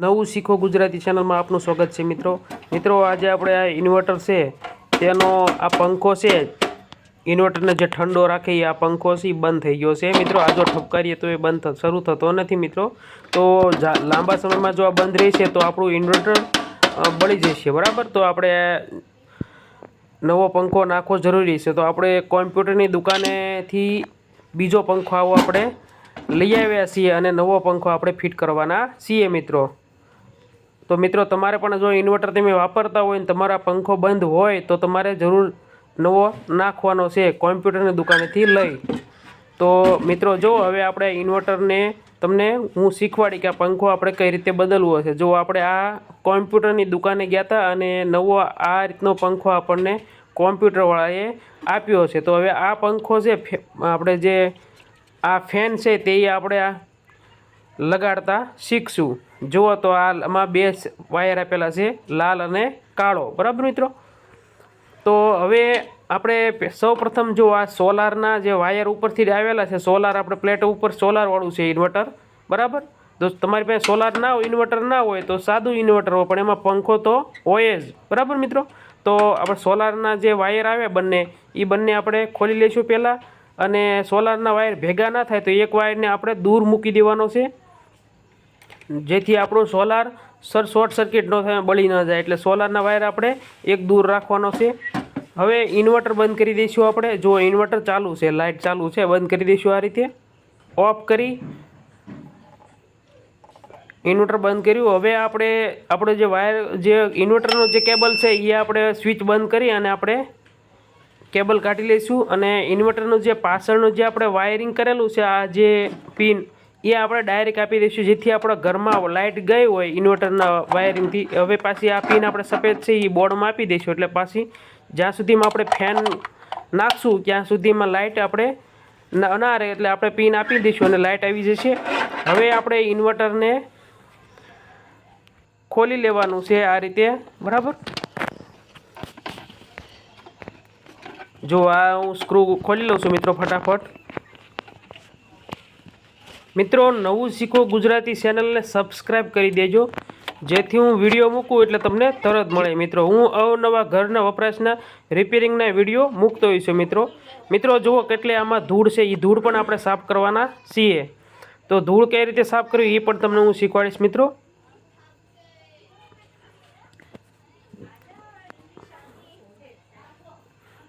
નવું શીખો ગુજરાતી ચેનલમાં આપનું સ્વાગત છે મિત્રો. મિત્રો, આજે આપણે આ ઇન્વર્ટર છે, તેનો આ પંખો છે ઇન્વર્ટરને જે ઠંડો રાખે આ પંખો છે બંધ થઈ ગયો છે. મિત્રો, આ જો ઠપકારીએ તો એ બંધ શરૂ થતો નથી મિત્રો. તો લાંબા સમયમાં જો આ બંધ રહેશે તો આપણું ઇન્વર્ટર બળી જશે. બરાબર? તો આપણે નવો પંખો નાખવો જરૂરી છે. તો આપણે કોમ્પ્યુટરની દુકાનેથી બીજો પંખો આવો આપણે લઈ આવ્યા છીએ અને નવો પંખો આપણે ફિટ કરવાના છીએ મિત્રો. તો મિત્રો, તમારે પણ જો ઇન્વર્ટર તમે વાપરતા હોય ને તમારા પંખો બંધ હોય, તો તમારે જરૂર નવો નાખવાનો છે કોમ્પ્યુટરની દુકાનેથી લઈ. તો મિત્રો, જો હવે આપણે ઇન્વર્ટરને તમને હું શીખવાડી કે આ પંખો આપણે કઈ રીતે બદલવો છે. જો આપણે આ કોમ્પ્યુટરની દુકાને ગયા હતા અને નવો આ રીતનો પંખો આપણને કોમ્પ્યુટરવાળાએ આપ્યો છે. તો હવે આ પંખો છે આપણે જે આ ફેન છે, તે આપણે આ લગાડતા શીખશું. જુઓ તો આમાં બે વાયર આપેલા છે, લાલ અને કાળો. બરાબર મિત્રો? તો હવે આપણે સૌપ્રથમ જો આ સોલારના જે વાયર ઉપરથી આવેલા છે, સોલાર આપણે પ્લેટ ઉપર સોલારવાળું છે ઇન્વર્ટર. બરાબર? તો તમારી પાસે સોલાર ના હોય, ઇન્વર્ટર ના હોય, તો સાદું ઇન્વર્ટર હોય, પણ એમાં પંખો તો હોય જ. બરાબર મિત્રો? તો આપણે સોલારના જે વાયર આવે બંને એ બંને આપણે ખોલી લઈશું પહેલાં. અને સોલારના વાયર ભેગા ના થાય, તો એક વાયરને આપણે દૂર મૂકી દેવાનો છે. જેથી આપણો સોલાર સર શોર્ટ સર્કિટ ન થાય, બળી ન જાય. એટલે સોલારના વાયર આપણે એક દૂર રાખવાનો છે. હવે ઇન્વર્ટર બંધ કરી દઈશું આપણે. જો ઇન્વર્ટર ચાલુ છે લાઇટ ચાલુ છે, બંધ કરી દઈશું આ રીતે. ઓફ કરી. ઇન્વર્ટર બંધ કર્યું. હવે આપણે, આપણો જે વાયર જે ઇન્વર્ટરનો જે કેબલ છે એ આપણે સ્વિચ બંધ કરી અને આપણે કેબલ કાઢી લઈશું. અને ઇન્વર્ટરનું જે પાછળનું જે આપણે વાયરિંગ કરેલું છે, આ જે પિન એ આપણે ડાયરેક્ટ આપી દઈશું. જેથી આપણા ઘરમાં લાઇટ ગઈ હોય ઇન્વર્ટરના વાયરિંગથી હવે પાછી આ પિન આપણે સફેદ છે, એ બોર્ડમાં આપી દઈશું. એટલે પાછી જ્યાં સુધીમાં આપણે ફેન નાખશું, ત્યાં સુધીમાં લાઇટ આપણે ના રહે. એટલે આપણે પિન આપી દઈશું અને લાઇટ આવી જશે. હવે આપણે ઇન્વર્ટરને ખોલી લેવાનું છે આ રીતે. બરાબર? જો આ હું સ્ક્રૂ ખોલી લઉં છું મિત્રો ફટાફટ. મિત્રો, નવું શીખો ગુજરાતી ચેનલને સબસ્ક્રાઈબ કરી દેજો. જેથી હું વીડિયો મૂકું એટલે તમને તરત મળે. મિત્રો, હું અવનવા ઘરના વપરાશના રિપેરિંગના વીડિયો મૂકતો હોઈશ મિત્રો. મિત્રો, જુઓ કેટલી આમાં ધૂળ છે. એ ધૂળ પણ આપણે સાફ કરવાના છીએ. તો ધૂળ કઈ રીતે સાફ કરવી એ પણ તમને હું શીખવાડીશ, મિત્રો.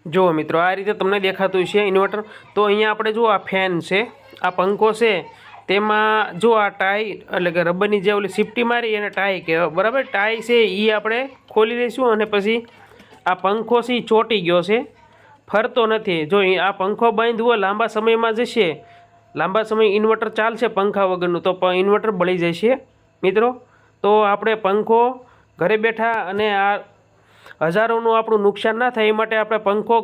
જુઓ, મિત્રો, આ રીતે તમને દેખાતું છે ઇન્વર્ટર તો અહીંયા આપણે જુઓ, આ ફેન છે, આ પંખો છે તેમાં જો આ ટાઈ એટલે કે રબરની જે ઓલી સિફ્ટી મારી એને ટાઈ કહેવાય બરાબર? ટાઈ છે એ આપણે ખોલી દઈશું અને પછી આ પંખો છે એ ચોંટી ગયો છે. ફરતો નથી. જો આ પંખો બંધ હોય, લાંબા સમયમાં જશે. લાંબા સમય ઇન્વર્ટર ચાલશે પંખા વગરનું, તો ઇન્વર્ટર બળી જશે. મિત્રો, તો આપણે પંખો ઘરે બેઠા અને આ હજારોનું આપણું નુકસાન ના થાય, એ માટે આપણે પંખો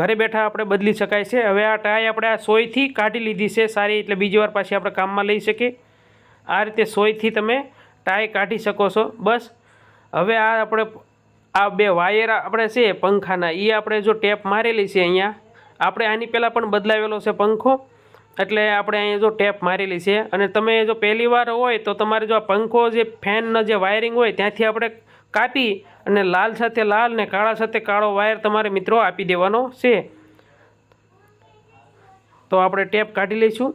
ઘરે બેઠા આપણે બદલી શકાય છે. હવે આ ટાઈ આપણે આ સોયથી કાઢી લીધી છે સારી એટલે બીજી વાર પાછી આપણે કામમાં લઈ શકીએ. આ રીતે સોયથી તમે ટાઈ કાઢી શકો છો. બસ. હવે આ આપણે આ બે વાયર આપણે છે પંખાના એ આપણે જો ટેપ મારેલી છે અહીંયા, આપણે આની પહેલાં પણ બદલાવેલો છે પંખો. એટલે આપણે અહીંયા જો ટેપ મારેલી છે અને તમે જો પહેલી વાર હોય તો તમારે જો આ પંખો જે ફેનનો જે વાયરિંગ હોય ત્યાંથી આપણે કાપી અને લાલ સાથે લાલ ને કાળા સાથે કાળો વાયર તમારે મિત્રો આપી દેવાનો છે. તો આપણે ટેપ કાઢી લઈશું.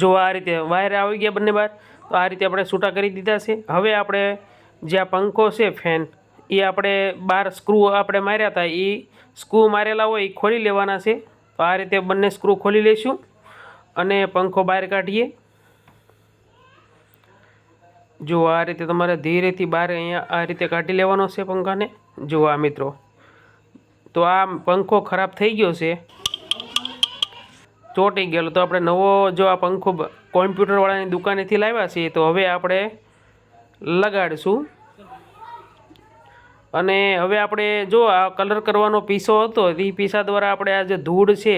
જો આ રીતે વાયર આવી ગયા બંને બાર, તો આ રીતે આપણે છૂટા કરી દીધા છે. હવે આપણે જે આ પંખો છે ફેન, એ આપણે બાર સ્ક્રૂ આપણે માર્યા હતા એ સ્ક્રૂ મારેલા હોય એ ખોલી લેવાના છે. તો આ રીતે બંને સ્ક્રૂ ખોલી લઈશું અને પંખો બહાર કાઢીએ. જો આ રીતે તમારે ધીરેથી બહાર અહીંયા આ રીતે કાઢી લેવાનો છે પંખાને. જો આ મિત્રો, તો આ પંખો ખરાબ થઈ ગયો છે. ચોંટી ગયેલો. તો આપણે નવો જો આ પંખો કોમ્પ્યુટરવાળાની દુકાનેથી લાવ્યા છીએ, તો હવે આપણે લગાડીશું. અને હવે આપણે જો આ કલર કરવાનો પીસો હતો એ પીસા દ્વારા આપણે આ જે ધૂળ છે,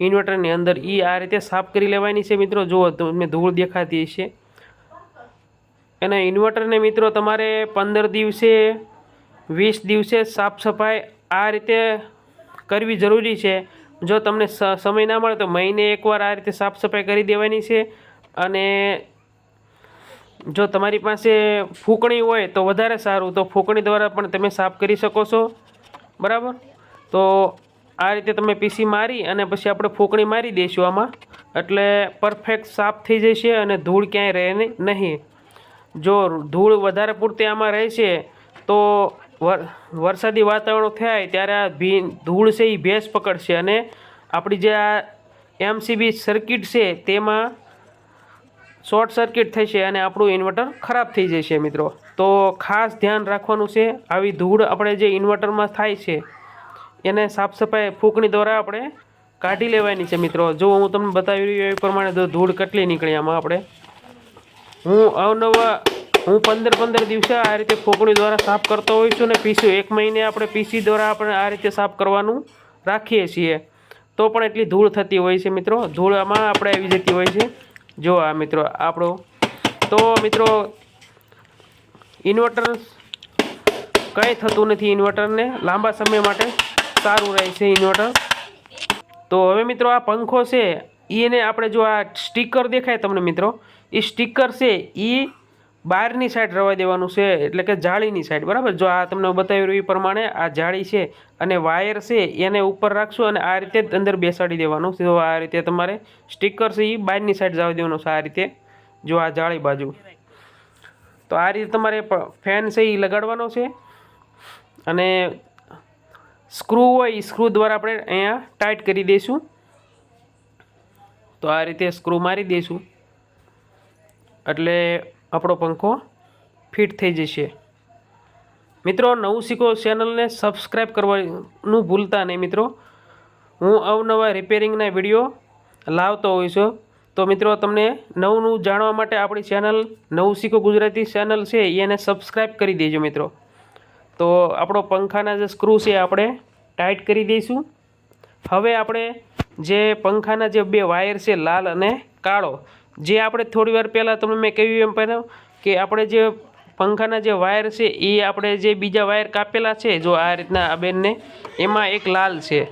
ઇન્વર્ટરની અંદર એ આ રીતે સાફ કરી લેવાની છે મિત્રો. જુઓ તમને ધૂળ દેખાતી છે અને ઇન્વર્ટરને મિત્રો તમારે પંદર દિવસે, વીસ દિવસે સાફ સફાઈ આ રીતે કરવી જરૂરી છે. જો તમને સમય ના મળે તો મહિને એકવાર આ રીતે સાફ સફાઈ કરી દેવાની છે. અને જો તમારી પાસે ફૂંકણી હોય તો વધારે સારું. તો ફૂંકણી દ્વારા પણ તમે સાફ કરી શકો છો. બરાબર? તો આ રીતે તમે પીસી મારી અને પછી આપણે ફૂંકણી મારી દઈશું આમાં. એટલે પરફેક્ટ સાફ થઈ જશે અને ધૂળ ક્યાંય રહે નહીં. જો ધૂળ વધારે પૂરતી આમાં રહેશે તો વરસાદી વાતાવરણ થાય ત્યારે આ ભી, ધૂળ છે એ ભેંસ પકડશે અને આપણી જે આ એમસીબી સર્કિટ છે તેમાં શોર્ટ સર્કિટ થશે અને આપણું ઇન્વર્ટર ખરાબ થઈ જશે મિત્રો. તો ખાસ ધ્યાન રાખવાનું છે, આવી ધૂળ આપણે જે ઇન્વર્ટરમાં થાય છે, એને સાફ સફાઈ ફૂંકણી દ્વારા આપણે કાઢી લેવાની છે મિત્રો. જો હું તમને બતાવી રહ્યો એ પ્રમાણે ધૂળ કેટલી નીકળી આમાં આપણે? હું અવનવા હું પંદર પંદર દિવસે આ રીતે ફૂંકણી દ્વારા સાફ કરતો હોઉં છું ને પીસું એક મહિને આપણે પીસી દ્વારા આપણે આ રીતે સાફ કરવાનું રાખીએ છીએ. તો પણ એટલી ધૂળ થતી હોય છે મિત્રો. ધૂળ આમાં આપણે આવી જતી હોય છે. જો આ મિત્રો, આપણો. તો મિત્રો ઇન્વર્ટર કંઈ થતું નથી ઇન્વર્ટરને લાંબા સમય માટે સારું રહે છે ઇન્વર્ટર તો હવે મિત્રો આ પંખો છે એને આપણે જો આ સ્ટીકર દેખાય તમને મિત્રો એ સ્ટીકર છે એ બહારની સાઈડ રવા દેવાનું છે, એટલે કે જાળીની સાઈડ બરાબર? જો આ તમને બતાવી એ પ્રમાણે, આ જાળી છે અને વાયર છે, એને ઉપર રાખશું અને આ રીતે જ અંદર બેસાડી દેવાનું. તો આ રીતે તમારે સ્ટીકર છે એ બહારની સાઈડ જવા દેવાનું છે આ રીતે, જો આ જાળી બાજુ. તો આ રીતે તમારે ફેન છે એ લગાડવાનો છે અને સ્ક્રૂ હોય એ સ્ક્રૂ દ્વારા આપણે અહીંયા ટાઈટ કરી દઈશું. તો આ રીતે સ્ક્રૂ મારી દઈશું. એટલે આપણો પંખો ફિટ થઈ જશે. મિત્રો, નવું શીખો ચેનલને સબસ્ક્રાઈબ કરવાનું ભૂલતા નહીં મિત્રો. હું અવનવા રિપેરિંગના વીડિયો લાવતો હોઉં છું. તો મિત્રો, તમને નવું નવું જાણવા માટે આપણી ચેનલ નવું શીખો ગુજરાતી ચેનલ છે, એને સબસ્ક્રાઈબ કરી દેજો મિત્રો. તો આપણો પંખાના જે સ્ક્રૂ છે, આપણે ટાઈટ કરી દઈશું. હવે આપણે જે પંખાના જે બે વાયર છે, લાલ અને કાળો જે આપણે થોડી વાર પહેલાં તમને મેં કહ્યું એમ પહેલાં કે આપણે જે પંખાના જે વાયર છે, એ આપણે જે બીજા વાયર કાપેલા છે, જો આ રીતના આ બેનને, એમાં એક લાલ છે.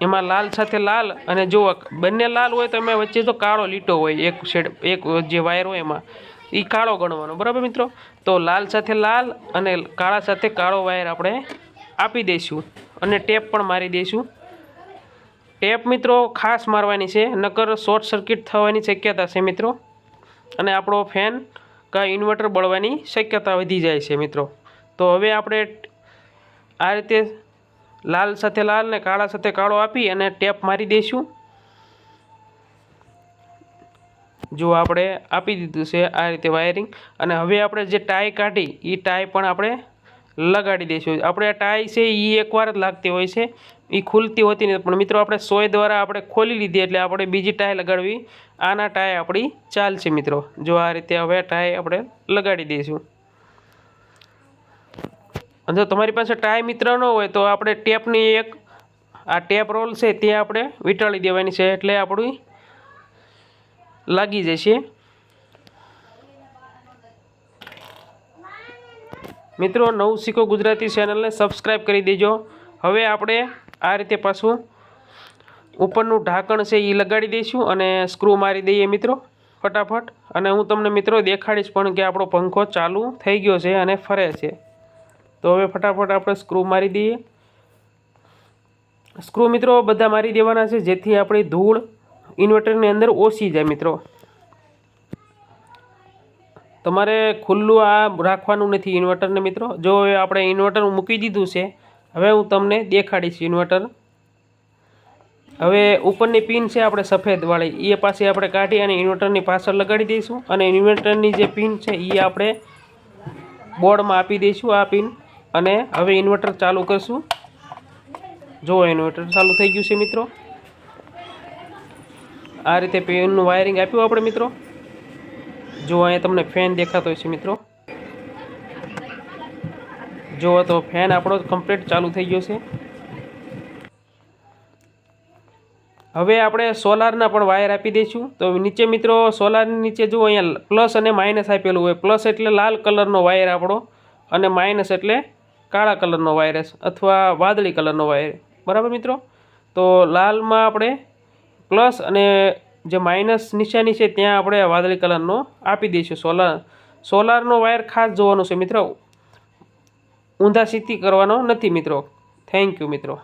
એમાં લાલ સાથે લાલ અને જો બંને લાલ હોય તો એમાં વચ્ચે તો કાળો લીટો હોય, એક શેડ એક જે વાયર હોય એમાં એ કાળો ગણવાનો. બરાબર મિત્રો? તો લાલ સાથે લાલ અને કાળા સાથે કાળો વાયર આપણે આપી દઈશું અને ટેપ પણ મારી દઈશું. ટેપ મિત્રો ખાસ મારવાની છે, નકર શોર્ટ સર્કિટ થવાની શક્યતા છે મિત્રો. અને આપણો ફેન કાં ઇન્વર્ટર બળવાની શક્યતા વધી જાય છે મિત્રો. તો હવે આપણે આ રીતે લાલ સાથે લાલ ને કાળા સાથે કાળો આપી અને ટેપ મારી દઈશું. જો આપણે આપી દીધું છે આ રીતે વાયરિંગ. અને હવે આપણે જે ટાઈ કાઢી એ ટાઈ પણ આપણે લગાડી દઈશું. આપણે આ ટાઈ છે એ એકવાર જ લાગતી હોય છે. એ ખુલતી હોતી નથી. પણ મિત્રો, આપણે સોય દ્વારા આપણે ખોલી લીધી એટલે આપણે બીજી ટાઈ લગાડવી. આના ટાઈ આપણી ચાલશે મિત્રો. જો આ રીતે હવે ટાઈ આપણે લગાડી દઈશું. અને જો તમારી પાસે ટાઈ મિત્ર ન હોય તો આપણે ટેપની એક આ ટેપ રોલ છે તે આપણે વીંટાળી દેવાની છે એટલે આપણી લાગી જશે. મિત્રો, નવું શીખો ગુજરાતી ચેનલને સબસ્ક્રાઈબ કરી દેજો. હવે આપણે આ રીતે પાછું ઉપરનું ઢાંકણ છે એ લગાડી દઈશું અને સ્ક્રૂ મારી દઈએ મિત્રો, ફટાફટ. અને હું તમને મિત્રો દેખાડીશ પણ કે આપણો પંખો ચાલુ થઈ ગયો છે અને ફરે છે. તો હવે ફટાફટ આપણે સ્ક્રૂ મારી દઈએ. સ્ક્રૂ મિત્રો બધા મારી દેવાના છે, જેથી આપણી ધૂળ ઇન્વર્ટરની અંદર ઓછી જાય મિત્રો. તમારે ખુલ્લું આ રાખવાનું નથી ઇન્વર્ટરને મિત્રો. જો હવે આપણે ઇન્વર્ટર મૂકી દીધું છે, હવે હું તમને દેખાડીશ ઇન્વર્ટર. હવે ઉપરની પિન છે આપણે સફેદવાળી એ પાસે આપણે કાઢી અને ઇન્વર્ટરની પાછળ લગાડી દઈશું અને ઇન્વર્ટરની જે પિન છે એ આપણે બોર્ડમાં આપી દઈશું આ પિન અને હવે ઇન્વર્ટર ચાલુ કરશું. જો ઇન્વર્ટર ચાલુ થઈ ગયું છે મિત્રો. આ રીતે પિનનું વાયરિંગ આપ્યું આપણે મિત્રો. જો અહીંયા તમને ફેન દેખાતો હશે મિત્રો. જુઓ તો ફેન આપણો કમ્પ્લીટ ચાલુ થઈ ગયો છે. હવે આપણે સોલારના પણ વાયર આપી દઈશું. તો નીચે મિત્રો સોલારની નીચે જુઓ, અહીંયા પ્લસ અને માઇનસ આપેલું હોય. પ્લસ એટલે લાલ કલરનો વાયર આપણો અને માઇનસ એટલે કાળા કલરનો વાયરસ અથવા વાદળી કલરનો વાયર. બરાબર મિત્રો? તો લાલમાં આપણે પ્લસ અને જે માઇનસ નિશાની છે, ત્યાં આપણે વાદળી કલરનો આપી દઈશું. સોલાર, સોલારનો વાયર ખાસ જોવાનો છે મિત્રો. ઊંધા સીધી કરવાનો નથી મિત્રો. થેન્ક યુ મિત્રો.